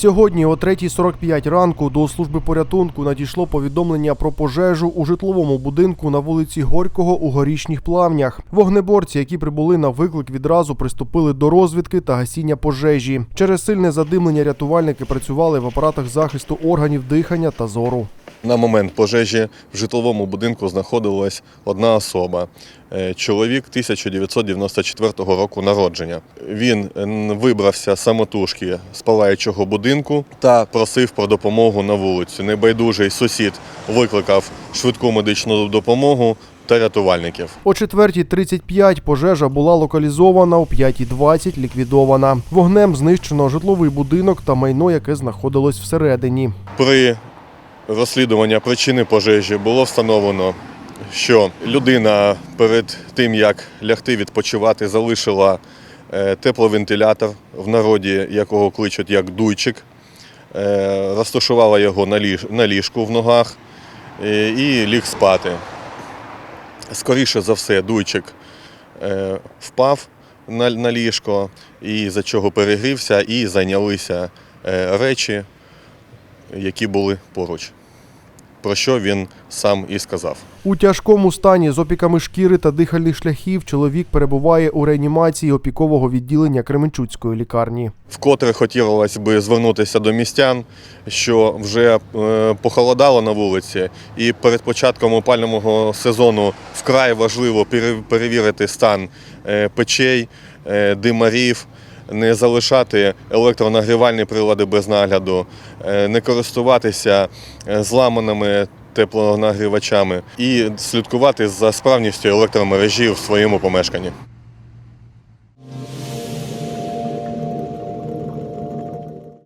Сьогодні о 3.45 ранку до служби порятунку надійшло повідомлення про пожежу у житловому будинку на вулиці Горького у горішніх плавнях. Вогнеборці, які прибули на виклик, відразу приступили до розвідки та гасіння пожежі. Через сильне задимлення рятувальники працювали в апаратах захисту органів дихання та зору. На момент пожежі в житловому будинку знаходилась одна особа. Е, Чоловік 1994 року народження. Він вибрався самотужки з палаючого будинку та просив про допомогу на вулицю. Небайдужий сусід викликав швидку медичну допомогу та рятувальників. О 4.35 пожежа була локалізована, о 5.20 ліквідована. Вогнем знищено житловий будинок та майно, яке знаходилось всередині. При розслідуванні причини пожежі було встановлено, що людина перед тим, як лягти відпочивати, залишила е, тепловентилятор, в народі якого кличуть як дуйчик, е, розташувала його на ліжку в ногах е, і ліг спати. Скоріше за все, дуйчик впав на, ліжко, і за чого перегрівся, і зайнялися речі, які були поруч. Про що він сам і сказав. У тяжкому стані з опіками шкіри та дихальних шляхів чоловік перебуває у реанімації опікового відділення Кременчуцької лікарні. Вкотре хотілося би звернутися до містян, що вже е, похолодало на вулиці, і перед початком опального сезону вкрай важливо пере- перевірити стан е, печей, е, димарів, не залишати електронагрівальні прилади без нагляду, е, не користуватися е, зламаними теплонагрівачами і слідкувати за справністю електромережі в своєму помешканні.